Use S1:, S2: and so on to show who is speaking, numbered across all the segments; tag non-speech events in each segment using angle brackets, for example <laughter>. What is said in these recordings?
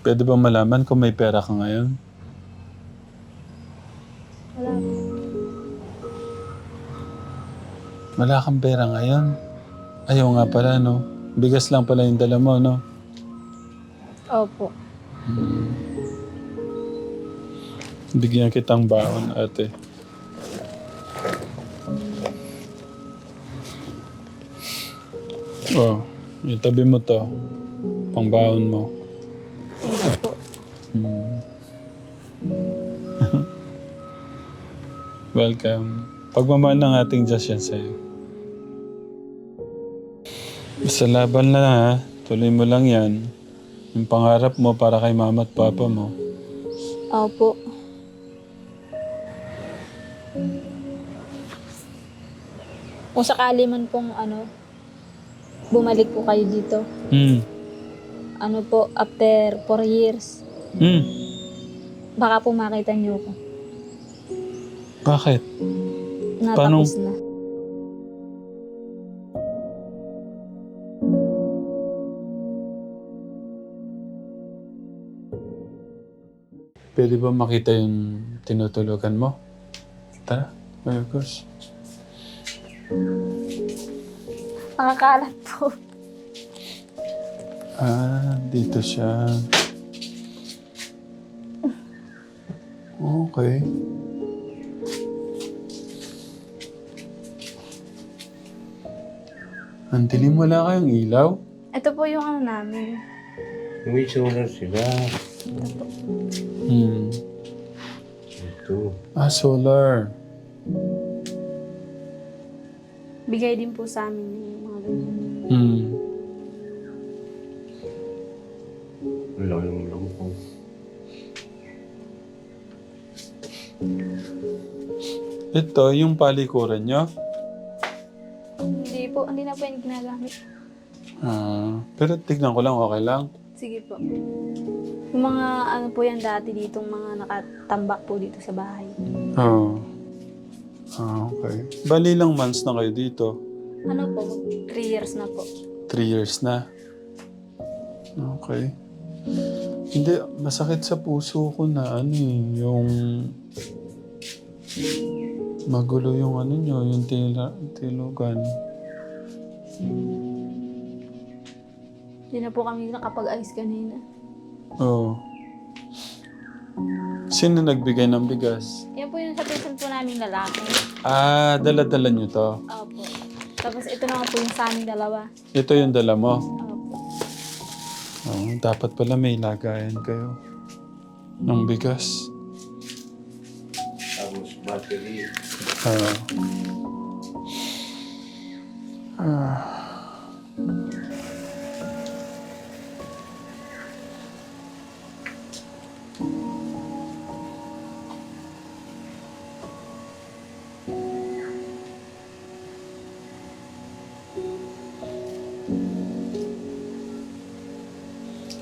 S1: Pwede ba malaman kung may pera ka ngayon?
S2: Wala.
S1: Wala kang pera ngayon. Ayaw nga pala, no? Bigas lang pala yung dala mo, no?
S2: Opo.
S1: Bigyan kitang baon, ate. Oh, itabi mo to. Pangbaon mo. Hmm. <laughs> Welcome. Pagmamahal ng ating Diyos yan sa'yo. Basta laban na ha. Tuloy mo lang yan. Yung pangarap mo para kay mama at papa mo.
S2: Opo. Kung sakali man pong ano, bumalik po kayo dito.
S1: Hmm.
S2: Ano po, after 4 years,
S1: Hmm.
S2: baka po makita niyo ko.
S1: Bakit?
S2: Natapos
S1: Paano?
S2: na.
S1: Pwede ba makita yung tinutulugan mo? Tara, Marcos.
S2: Nakakalat po.
S1: Ah, dito siya. Okay. Ang dilim wala kayong ilaw?
S2: Ito po yung ano namin.
S3: May solar sila.
S1: Hmm.
S3: Ito.
S1: Ah, solar.
S2: Bigay din po sa amin yung mga ganyan.
S1: Ito, yung palikuran nyo?
S2: Hindi po, hindi na po yung ginagamit.
S1: Ah, pero tignan ko lang, okay lang.
S2: Sige po. Yung mga ano po yan dati ditong mga nakatambak po dito sa bahay.
S1: Oo. Ah, okay. Bali lang months na kayo dito.
S2: Ano po, 3 years na po.
S1: Three years na. Okay. Hindi, masakit sa puso ko na ano eh, yung magulo yung ano nyo, yung tila, tilugan.
S2: Hindi na po kami nakapag-ayos kanina.
S1: Oo. Sino nagbigay ng bigas?
S2: Yan po yung sa pinsan po namin lalaki.
S1: Ah, dala-dala nyo to.
S2: Opo. Tapos ito naman po yung sa aming dalawa.
S1: Ito yung dala mo.
S2: Opo.
S1: Oo, dapat pala may lagayan kayo ng bigas.
S3: Tapos battery.
S1: Ah. Ah.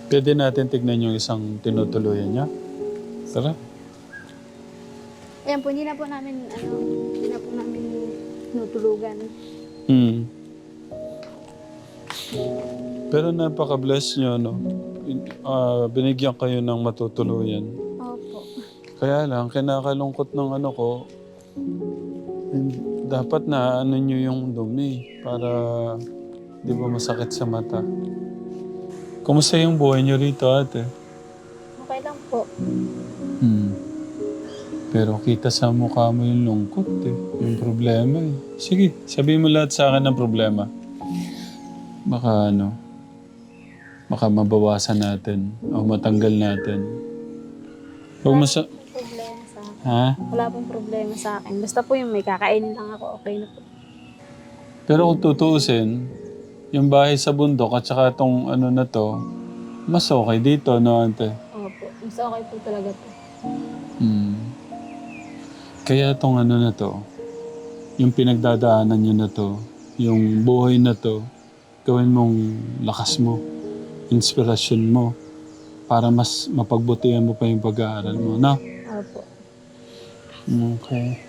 S1: Pwede natin tignan yung isang tinutuluyan niya. Tara.
S2: Ayan po, na po namin, ano, namin nutulugan.
S1: Hmm. Pero napaka-bless nyo, no? Ah, binigyan kayo ng matutuluyan.
S2: Opo.
S1: Kaya lang, kinakalungkot ng ano ko, dapat na ano nyo yung dumi para di ba masakit sa mata. Kumusta yung buhay nyo rito, ate?
S2: Okay lang po.
S1: Hmm. Pero kita sa mukha mo yung lungkot eh. Yung problema eh. Sige, sabihin mo lahat sa akin ng problema. Baka ano, baka mabawasan natin o matanggal natin. Huwag mo sa...
S2: Problema sa akin.
S1: Ha?
S2: Wala pong problema sa akin. Basta po yung may kakainin lang ako, okay na po.
S1: Pero kung tutuusin, yung bahay sa bundok at saka itong ano na to, mas okay dito, no, ante?
S2: Opo. Mas okay po talaga po.
S1: Hmm. Kaya itong ano na to, yung pinagdadaanan nyo na to, yung buhay na to, gawin mong lakas mo, inspirasyon mo, para mas mapagbutihan mo pa yung pag-aaral mo, no?
S2: Opo.
S1: Okay.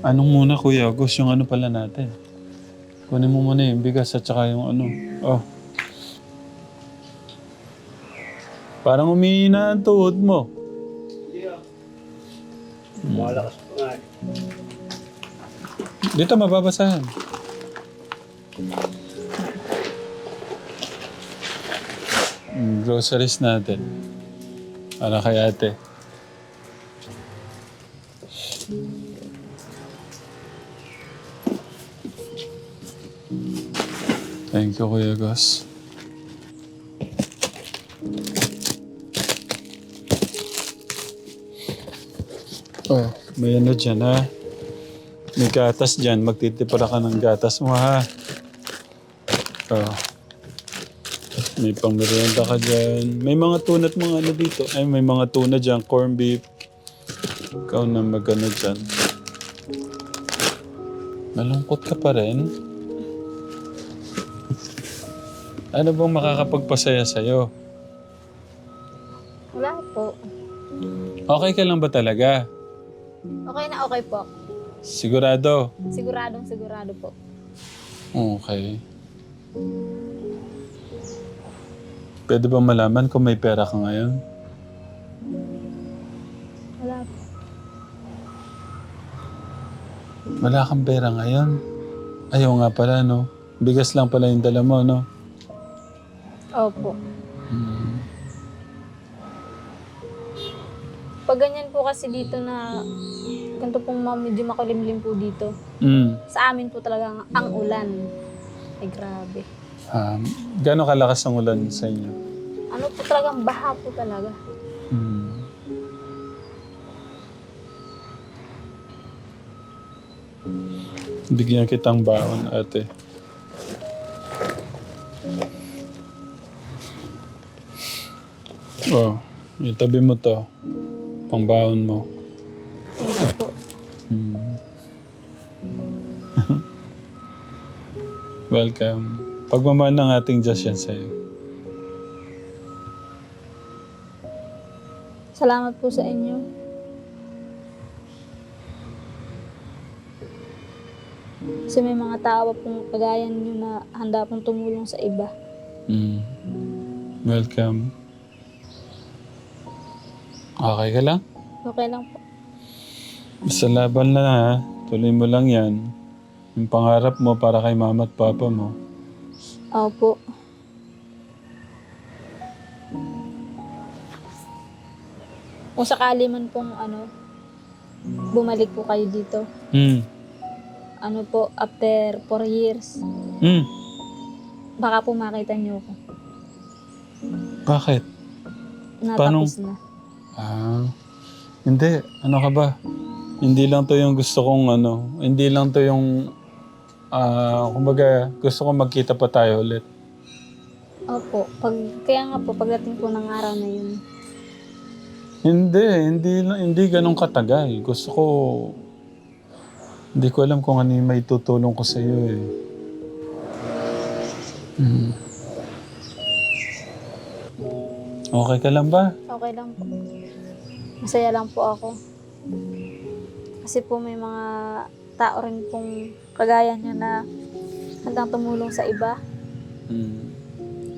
S1: Anong muna, Kuya August, yung ano pala natin? Kunin mo muna yung bigas at saka yung ano. Oh. Parang umihina ang tuhod mo.
S3: Malakas pa nga eh.
S1: Dito mababasahan. Mm, groceries natin. Para kay ate. Thank you, Kuya Gus. Oh, may ano dyan ha. May gatas dyan. Magtitipara ka ng gatas mo ha. Oh. May pang merienda ka dyan. May mga tunat mga ano dito. Ay, may mga tuna dyan. Corn beef. Ikaw na magano dyan. Malungkot ka pa rin. Ano bang makakapagpasaya sa'yo?
S2: Wala po.
S1: Okay ka lang ba talaga?
S2: Okay na okay po.
S1: Sigurado?
S2: Siguradong sigurado po.
S1: Okay. Pwede ba malaman kung may pera ka ngayon?
S2: Wala po.
S1: Wala kang pera ngayon. Ayaw nga pala, no? Bigas lang pala yung dala mo, no?
S2: Opo.
S1: Hmm.
S2: Pag ganyan po kasi dito na ganito pong ma- medyo makulimlim po dito.
S1: Mm.
S2: Sa amin po talaga ang, ang ulan. Ay grabe.
S1: Um, gano'ng kalakas ang ulan sa inyo?
S2: Ano po talagang baha po talaga.
S1: Mm. Bigyan kitang baon, ate. Oh, itabi mo to. Pangbaon mo.
S2: Po.
S1: Hmm. <laughs> Welcome. Pagmamahal ng ating Diyos yan sa'yo.
S2: Salamat po sa inyo. Kasi may mga tao pa pong kagaya nyo na handa pong tumulong sa iba.
S1: Mm. Welcome. Okay ka lang?
S2: Okay lang po.
S1: Basta laban na ha. Tuloy mo lang yan. Yung pangarap mo para kay mama at papa mo.
S2: Opo. Kung sakali man pong ano, bumalik po kayo dito.
S1: Hmm.
S2: Ano po, after 4 years,
S1: Hmm.
S2: baka po makita niyo ako.
S1: Bakit?
S2: Natapos na.
S1: Ah. Hindi. Ano ka ba? Hindi lang to yung gusto kong ano. Hindi lang to yung... Ah, kumbaga, gusto kong magkita pa tayo ulit.
S2: Opo. Pag, kaya nga po, pagdating po ng araw na yun,
S1: Hindi, hindi hindi ganun katagal. Gusto ko hindi ko alam kung ano yung may tutulong ko sa iyo eh. Hmm. Okay ka lang ba?
S2: okay lang po. Masaya lang po ako. Kasi po may mga tao rin pong kagaya niya na handang tumulong sa iba.
S1: Hmm.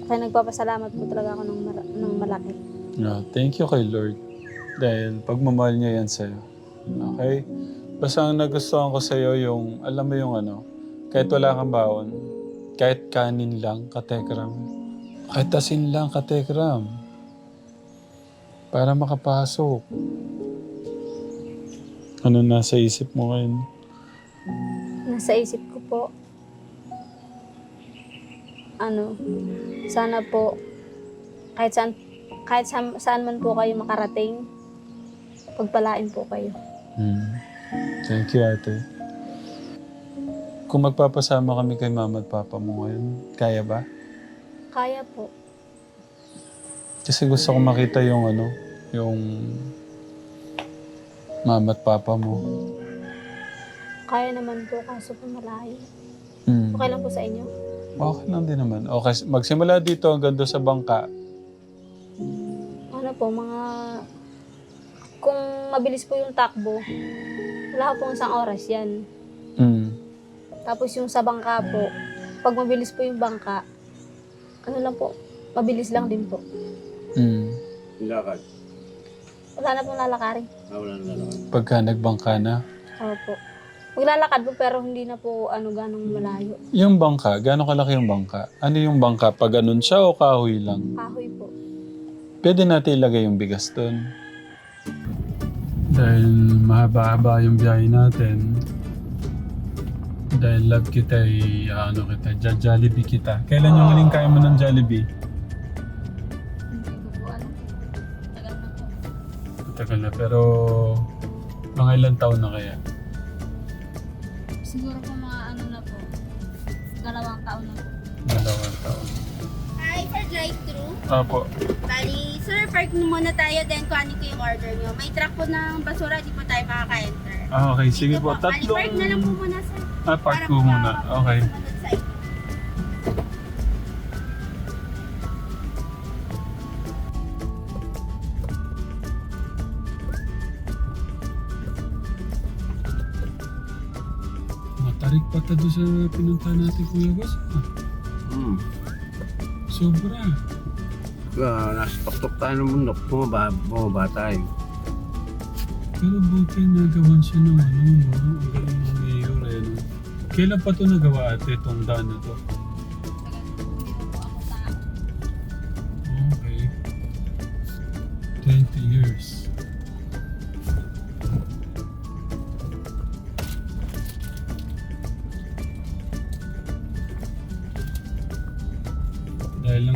S2: Kaya nagpapasalamat po talaga ako ng, mara- ng malaki.
S1: Yeah, thank you kay Lord. Dahil pagmamahal niya yan sa'yo. Okay? Basta ang nagustuhan ko sa'yo yung, alam mo yung ano, kahit wala kang baon, kahit kanin lang, katekram. Kahit asin lang, katekram. Para makapasok. Ano nasa isip mo ngayon?
S2: Nasa isip ko po, ano, sana po, kahit saan, kahit saan, saan man po kayo makarating, pagpalain po kayo.
S1: Hmm. Thank you, ate. Kung magpapasama kami kay mama at papa mo ngayon, kaya ba?
S2: Kaya po.
S1: Kasi gusto ko makita yung ano, yung mama at papa mo.
S2: Kaya naman po, kaso po malayo.
S1: Hmm.
S2: Okay lang po sa inyo?
S1: Okay lang din naman. Okay, magsimula dito hanggang doon sa bangka.
S2: Ano po, mga... Kung mabilis po yung takbo, wala po isang oras yan.
S1: Hmm.
S2: Tapos yung sa bangka po, pag mabilis po yung bangka, ano lang po, mabilis lang din po.
S1: Hmm.
S3: Lakad.
S2: Wala na pong lalakarin.
S3: Ah, wala na lakad.
S1: Pagka nagbangka na.
S2: Opo. Maglalakad po pero hindi na po ano ganong malayo.
S1: Yung bangka, gaano kalaki yung bangka? Ano yung bangka? Pag ganun siya o kahoy lang?
S2: Kahoy po.
S1: Pwede natin ilagay yung bigas doon. Dahil mahaba-haba yung biyahe natin. Dahil love kita eh, ano kita, ja- Jollibee kita. Kailan yung huling kaya mo ng Jollibee? Matagal na, pero mga ilang taon na kaya?
S2: Siguro po mga ano na po. Dalawang taon na po.
S1: Dalawang taon.
S4: Hi, for drive-thru.
S1: Apo.
S4: Bali, sir, park mo muna tayo, then kuhanin ko yung order nyo. May truck po ng basura, di po tayo makaka-enter.
S1: Ah, okay, sige
S4: Dito
S1: po.
S4: Bali,
S1: Tatlong...
S4: park na lang po muna, sir.
S1: Ah, park
S4: Para po
S1: muna.
S4: makakapunta
S1: Okay.
S4: Sa sunod side.
S1: Matarik pa ta doon sa pinunta natin, Kuya Gus. Ah,
S3: Hmm.
S1: sobra.
S3: Uh, nasa tuktok tayo ng bundok. Bumaba, bumaba tayo.
S1: Pero buti nagawan siya ng ano, no? Ang galing ng mayor, eh, no? Kailan pa ito nagawa ate, itong daan na to? Okay. 20 years.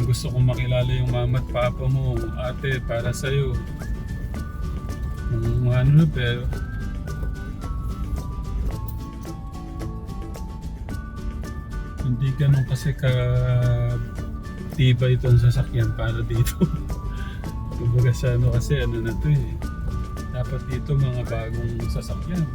S1: Gusto kong makilala yung mama at papa mo, ate, para sa'yo. Kung ano na, pero... Hindi ganun kasi ka tibay itong sasakyan para dito. <laughs> Kumbaga sa ano kasi ano na to eh. Dapat dito mga bagong sasakyan.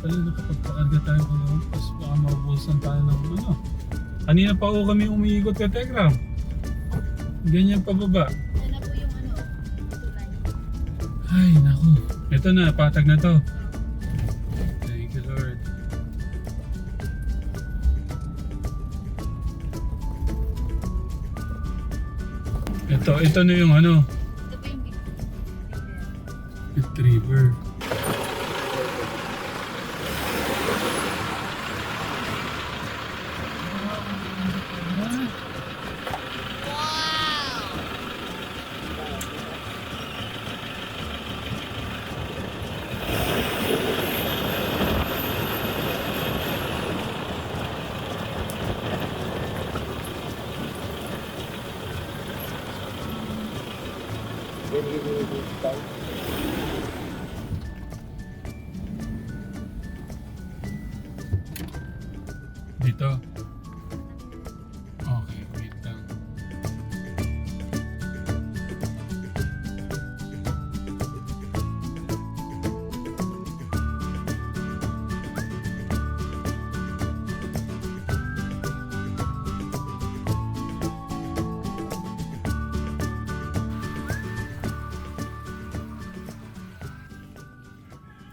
S1: Kategra. Dapat pala nakapagpakarga tayo kung ano, tapos baka maubusan tayo ng ano. Kanina pa ako kami umiikot ka Telegram. Ganyan pa baba.
S4: Yan na po yung ano, tulay.
S1: Ay, naku. Ito na, patag na to. Thank you, Lord. Ito, ito na yung ano,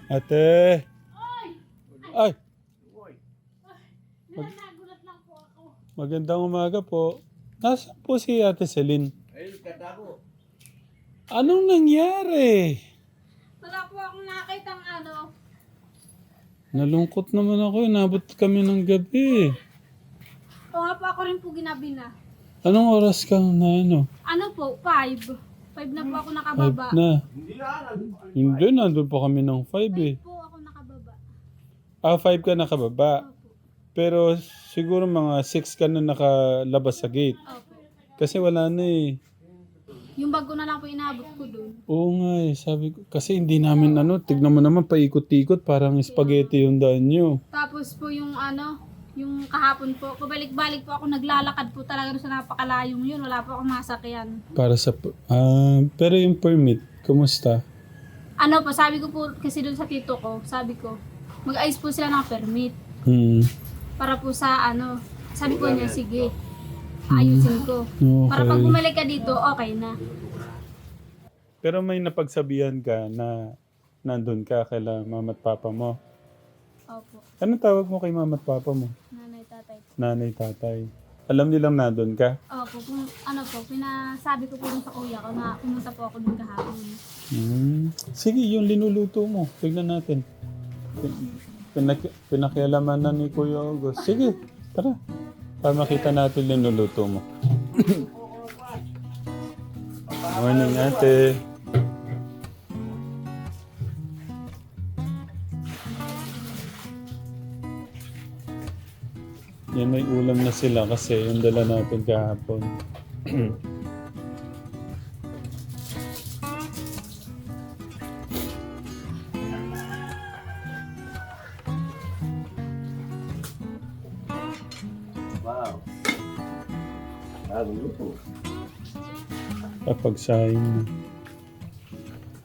S1: Ate! Ay! Magandang umaga po. Nasaan po si Ate Celine?
S3: Ayun, katago.
S1: Anong nangyari?
S2: Wala po akong nakita ng ano.
S1: Nalungkot naman ako. Inabot kami ng gabi.
S2: O nga po ako rin po ginabi na.
S1: Anong oras kang na ano?
S2: Ano po? Five. Five na po ako
S1: Five
S2: nakababa.
S1: na.
S3: Hindi na, nandun-
S1: Hindi, nandun pa kami ng five eh.
S2: Five po ako nakababa.
S1: Ah, five ka nakababa. Pero siguro mga six ka na nakalabas sa gate.
S2: Opo.
S1: Kasi wala na eh.
S2: Yung bago na lang po inabot ko doon.
S1: Oo nga eh, sabi ko. Kasi hindi namin ano, tignan mo naman paikot-ikot, parang spaghetti yung daan nyo.
S2: Tapos po yung ano, yung kahapon po, pabalik-balik po ako naglalakad po talaga sa napakalayong yun. Wala po akong masakyan.
S1: Para sa... Ah, pero yung permit, kumusta?
S2: Ano po, sabi ko po kasi doon sa tito ko, sabi ko, mag-ayos po sila ng permit.
S1: Hmm.
S2: Para po sa ano, sabi ko niya, sige, ayusin ko. Para pag
S1: Okay.
S2: bumalik ka dito, okay na.
S1: Pero may napagsabihan ka na nandun ka kaila mama at papa mo.
S2: Opo.
S1: Anong tawag mo kay mama at papa mo?
S2: Nanay, tatay.
S1: Alam nilang nandun ka?
S2: Opo, kung ano po, pinasabi ko po dun sa kuya ko na pumunta po ako dun kahapon.
S1: Hmm. Sige, yung linuluto mo. Tignan natin. Pin- Pinak- pinakialaman na ni Kuya August. Sige, tara. Para makita natin linuluto mo. Morning, ate. Yan, may ulam na sila kasi yung dala natin kahapon.
S3: Wow. Bagong luto.
S1: Kapag na.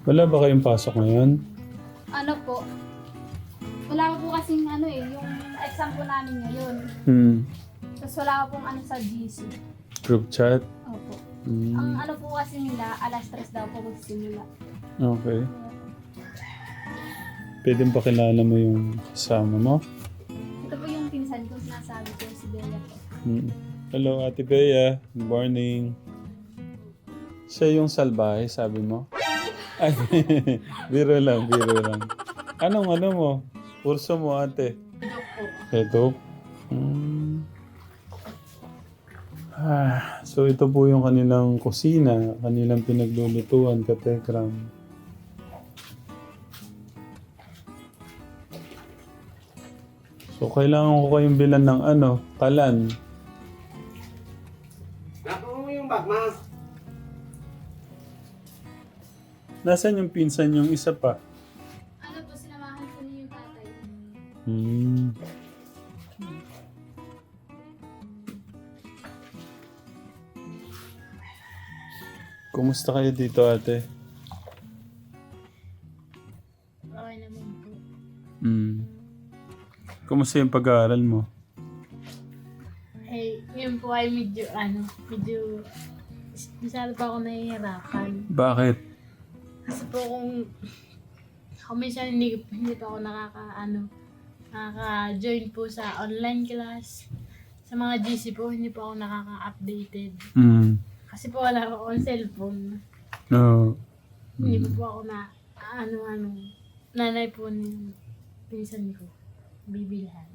S1: Wala ba kayong pasok ngayon?
S2: Exam po namin ngayon.
S1: Hmm.
S2: Tapos wala pong ano sa GC.
S1: Group chat?
S2: Opo.
S1: Hmm.
S2: Ang ano po kasi nila, alas 3 daw po magsisimula.
S1: Okay. Pwede ba kilala mo yung kasama mo?
S2: Ito po yung pinsan ko, sinasabi ko si Bella po.
S1: Hmm. Hello, Ate Bea. Good morning. Siya yung salbahe, sabi mo? Ay, <laughs> biro lang, biro lang. Anong ano mo? Kurso mo, ate? Ito. Hmm. Ah, so ito po yung kanilang kusina, kanilang pinaglulutuan, katekram. So kailangan ko kayong bilan ng ano, kalan.
S3: Nakuha mo yung bag, ma.
S1: Nasaan yung pinsan yung isa pa? Kumusta kayo dito, ate?
S2: Okay naman po.
S1: Hmm. Kumusta yung pag-aaral mo?
S5: Eh, yun po ay medyo, ano, medyo, masyado pa ako nahihirapan.
S1: Bakit?
S5: Kasi po kung, kung minsan hindi, hindi pa ako nakaka, ano, nakaka-join po sa online class. Sa mga GC po, hindi po ako nakaka-updated.
S1: Hmm.
S5: Kasi po wala po akong cellphone.
S1: No.
S5: Hindi po po ako na, ano, ano, nanay po ni pinsan ko, bibilhan.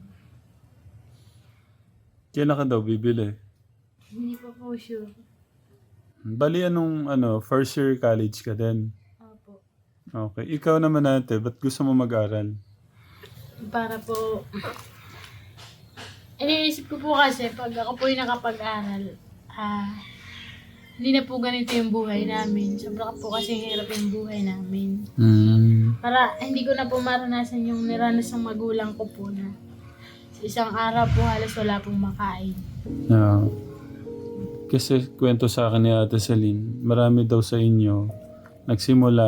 S1: Kailan ka daw bibili?
S5: Hindi po po sure.
S1: Bali, anong ano, first year college ka din?
S5: Opo.
S1: Okay. Ikaw naman ate, ba't gusto mo mag-aral?
S5: para po iniisip ko po kasi pag ako po yung nakapag-aral ah hindi na po ganito yung buhay namin sobra po kasi hirap yung buhay namin
S1: Hmm.
S5: para hindi ko na po maranasan yung niranas ng magulang ko po na sa isang araw po halos wala pong makain
S1: Yeah. Kasi kwento sa akin ni Ate Celine, marami daw sa inyo nagsimula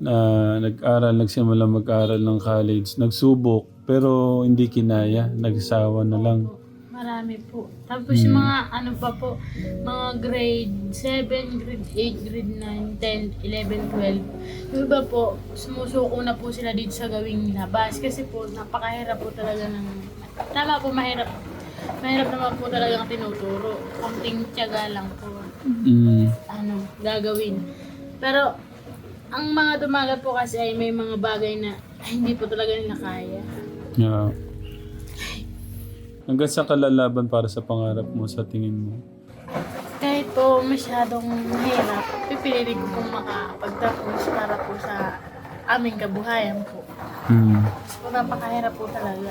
S1: na nag-aral, nagsimula mag-aral ng college, nagsubok, pero hindi kinaya, nagsawa na lang.
S5: Marami po. Tapos yung mga ano pa po mga grade 7, grade 8, grade 9, 10, 11, 12 yung iba po sumusuko na po sila dito sa gawing labas kasi po napakahirap po talaga ng tama po mahirap mahirap naman po talaga ang tinuturo. Konting tiyaga lang po
S1: Mm.
S5: ano gagawin. Pero ang mga dumagat po kasi ay may mga bagay na hindi po talaga nila kaya.
S1: Yeah. Hanggang sa kalalaban para sa pangarap mo sa tingin mo?
S5: kahit po masyadong mahirap, pipiliin ko pong makapagtapos para po sa aming kabuhayan po.
S1: Mm.
S5: Kasi po napakahirap po talaga.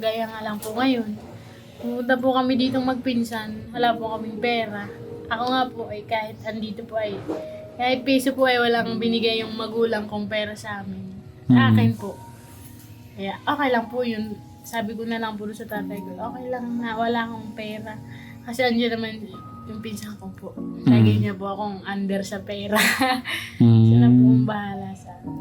S5: Gaya nga lang po ngayon. Pumunta po kami ditong magpinsan, wala po kaming pera. Ako nga po ay kahit andito po ay, kahit piso po ay walang binigay yung magulang kong pera sa amin. Sa
S1: Mm.
S5: akin po. Kaya okay lang po yun. Sabi ko na lang doon sa tatay ko, okay lang na wala akong pera. Kasi andyan naman yung pinsan ko po. Lagi niya po akong under sa pera. <laughs> Siya na po
S1: Mm.
S5: ang bahala sa akin.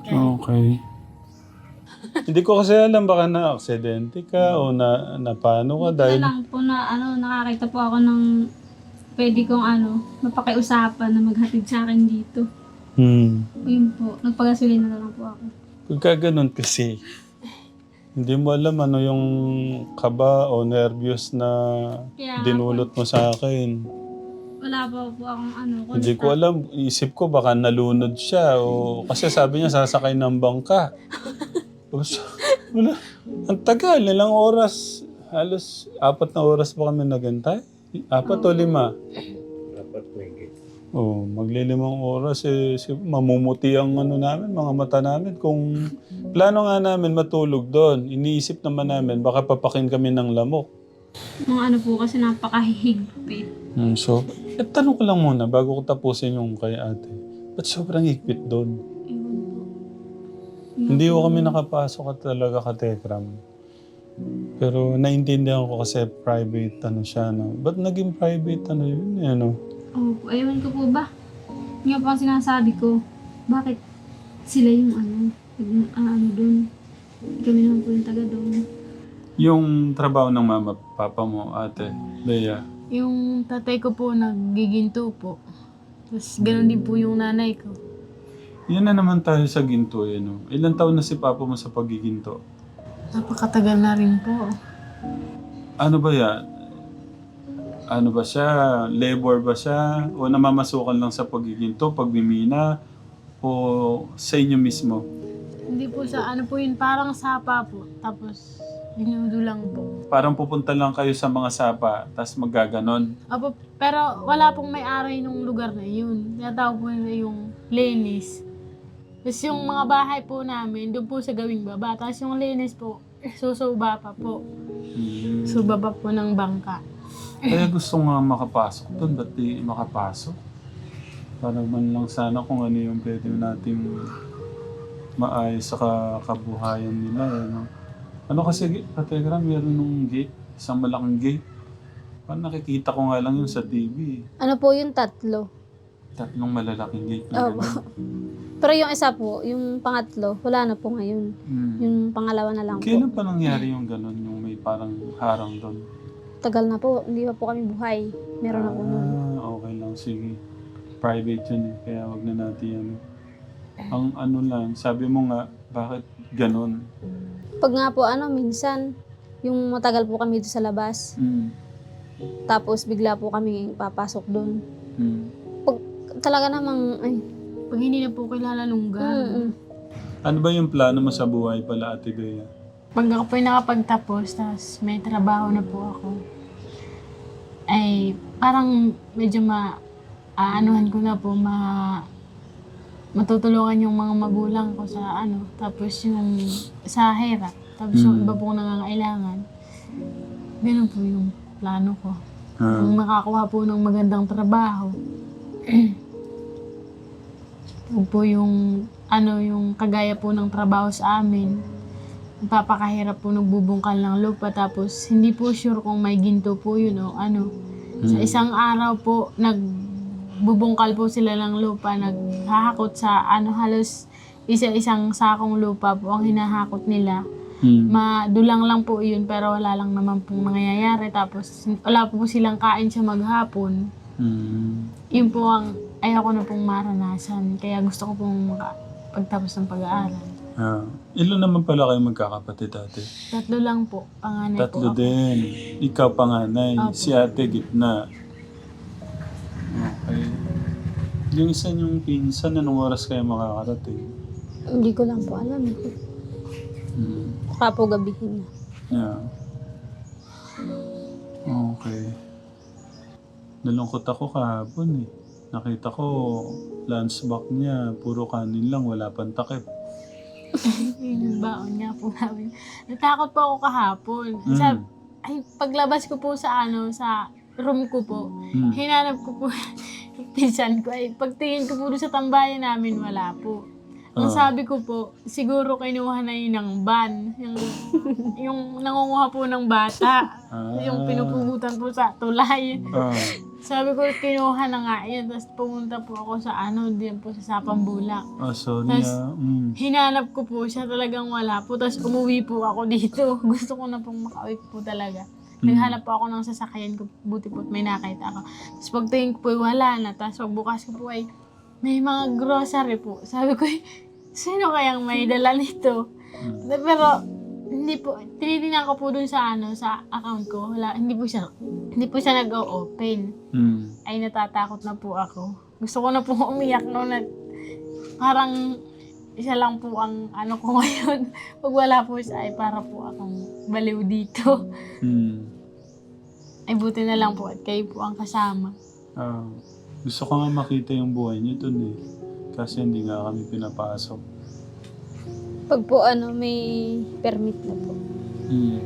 S5: Kaya,
S1: Okay. <laughs> Hindi ko kasi alam baka na-aksidente ka o na, na paano ka dahil...
S2: lang po na ano, nakakita po ako ng pwede kong ano, mapakiusapan na maghatid sa akin dito.
S1: Hmm.
S2: Yun po, nagpagasolina na lang po ako.
S1: Pagka ganun kasi, Hindi mo alam ano yung kaba o nervyos na
S2: Kaya
S1: dinulot mo sa akin.
S2: wala pa po akong ano.
S1: Hindi ko alam. Isip ko baka nalunod siya. O, <laughs> kasi sabi niya sasakay ng bangka. <laughs> Tapos, wala. Ang tagal. Ilang oras. Halos apat na oras pa kami nagantay. Apat o lima.
S3: Dapat may.
S1: Oh, maglilimang oras eh si- mamumuti ang ano namin, mga mata namin kung plano nga namin matulog doon. Iniisip naman namin baka papakin kami ng lamok.
S2: Mga ano po kasi napakahigpit.
S1: Hmm, so, eh, tanong ko lang muna bago ko tapusin yung kay ate. Ba't sobrang higpit doon?
S2: Ewan po.
S1: Hindi ko kami nakapasok at talaga ka Tekram. Pero naintindihan ko kasi private ano siya, no? Ba't naging private ano yun, eh, ano?
S2: Opo, ewan ko po ba? Nga po ang sinasabi ko, bakit sila yung ano, nag- ah, ano doon. Kami naman po yung taga doon.
S1: Yung trabaho ng mama, papa mo, ate, Leia.
S5: Yung tatay ko po nagiginto po. Tapos ganoon din po yung nanay ko.
S1: Yan na naman tayo sa ginto eh, no? Ilan taon na si papa mo sa pagiginto?
S5: Napakatagal na rin po.
S1: Ano ba yan? Ano ba siya? Labor ba siya? O namamasukan lang sa pagiginto, pagmimina? O sa inyo mismo?
S5: Hindi po sa ano po yun, parang sapa po. Tapos dinudo lang po.
S1: Parang pupunta lang kayo sa mga sapa, tapos magaganon.
S5: Apo, pero wala pong may-ari nung lugar na yun. Tinatawag po nila yung Lenis. Tapos yung mga bahay po namin, doon po sa gawing baba. Tapos yung Lenis po, susuba pa po.
S1: Hmm.
S5: Subaba po ng bangka.
S1: Kaya gusto nga makapasok doon, ba't di makapasok? Para man lang sana kung ano yung pwede nating maayos sa ka- kabuhayan nila. Eh, no? Ano kasi, Kategram, meron nung gate, isang malaking gate. Parang nakikita ko nga lang yun sa TV.
S2: Ano po yung tatlo?
S1: Tatlong malalaking gate na
S2: Opo. <laughs> Pero yung isa po, yung pangatlo, wala na po ngayon.
S1: Hmm.
S2: Yung pangalawa na lang po.
S1: Kailan pa nangyari yung gano'n, yung may parang harang doon?
S2: Tagal na po, hindi pa po kami buhay. Meron na po nun.
S1: Ah, okay lang. Sige. Private yun eh. Kaya wag na natin ano. Ang ano lang, sabi mo nga, bakit ganun?
S2: Pag nga po ano, minsan, yung matagal po kami dito sa labas,
S1: Mm.
S2: tapos bigla po kami papasok doon.
S1: Mm.
S2: Talaga namang, ay,
S5: Pag hindi na po kilala lungga.
S2: mm,
S1: Ano ba yung plano mo sa buhay pala, Ate Bea?
S5: Pag ako po nakapagtapos, tapos may trabaho na po ako, ay parang medyo ma aanuhan ko na po ma matutulungan yung mga magulang ko sa ano tapos yung sa hirap tapos yung
S1: Mm.
S5: iba pong nangangailangan. Ganun po yung plano ko.
S1: Ah,
S5: kung makakuha po ng magandang trabaho <clears throat> Huwag po yung ano yung kagaya po ng trabaho sa amin Nagpapakahirap po nagbubungkal ng lupa tapos hindi po sure kung may ginto po yun o ano. Sa
S1: mm.
S5: isang araw po, nagbubungkal po sila ng lupa, naghahakot sa ano halos isa-isang sakong lupa po ang hinahakot nila.
S1: Mm.
S5: Madulang lang po yun pero wala lang naman pong nangyayari tapos wala po silang kain sa maghapon.
S1: Mm.
S5: Yun po ang ayoko na pong maranasan kaya gusto ko pong makapagtapos ng pag-aaral.
S1: Ah. Ilan naman pala kayo magkakapatid, ate?
S5: Tatlo lang po, panganay po
S1: Tatlo
S5: ako.
S1: din. Ikaw panganay.
S5: Opo.
S1: Si ate gitna. Okay. Yung isa yung pinsan, anong oras kayo makakarating?
S2: hindi ko lang po alam.
S1: Mm.
S2: Baka po gabihin na.
S1: Yeah. Okay. Nalungkot ako kahapon eh. Nakita ko, lunchbox niya, puro kanin lang, wala pang takip.
S5: Yun yung baon niya po namin. Natakot po ako kahapon.
S1: Mm.
S5: Sa, ay, paglabas ko po sa ano, sa room ko po,
S1: Mm.
S5: hinanap ko po yung <laughs> pinsan ko. Ay, pagtingin ko po doon sa tambayan namin, wala po. Ang
S1: Ah.
S5: sabi ko po, siguro kinuha na yun ng ban. Yung, yung nangunguha po ng bata.
S1: Ah.
S5: Yung pinupugutan po sa tulay.
S1: Ah.
S5: Sabi ko, kinuha na nga yun. Tapos pumunta po ako sa ano, din po sa Sapambulak.
S1: Ah, sorry
S5: Tas-
S1: ah. Mm.
S5: Hinanap ko po siya, talagang wala po. Tapos umuwi po ako <laughs> dito. Gusto ko na pong makauwi po talaga.
S1: Mm.
S5: Naghanap po ako ng sasakyan ko, buti po may nakita ako. Tapos pagtingin ko po, wala na. Tapos pagbukas ko po ay, may mga grocery po. Sabi ko, <laughs> sino kayang may dala nito?
S1: Mm.
S5: Pero, hindi po, tinitingnan ko po dun sa ano, sa account ko. Wala, hindi po siya, hindi po siya nag-o-open.
S1: Hmm.
S5: Ay, natatakot na po ako. Gusto ko na po <laughs> umiyak no na parang isa lang po ang ano ko <laughs> ngayon. Pag wala po siya, ay para po akong baliw dito.
S1: Hmm.
S5: Ay, buti na lang po at kayo po ang kasama.
S1: Ah, gusto ko nga makita yung buhay niyo dun eh. Kasi hindi nga kami pinapasok.
S2: Pag po ano, may permit na po.
S1: Hmm.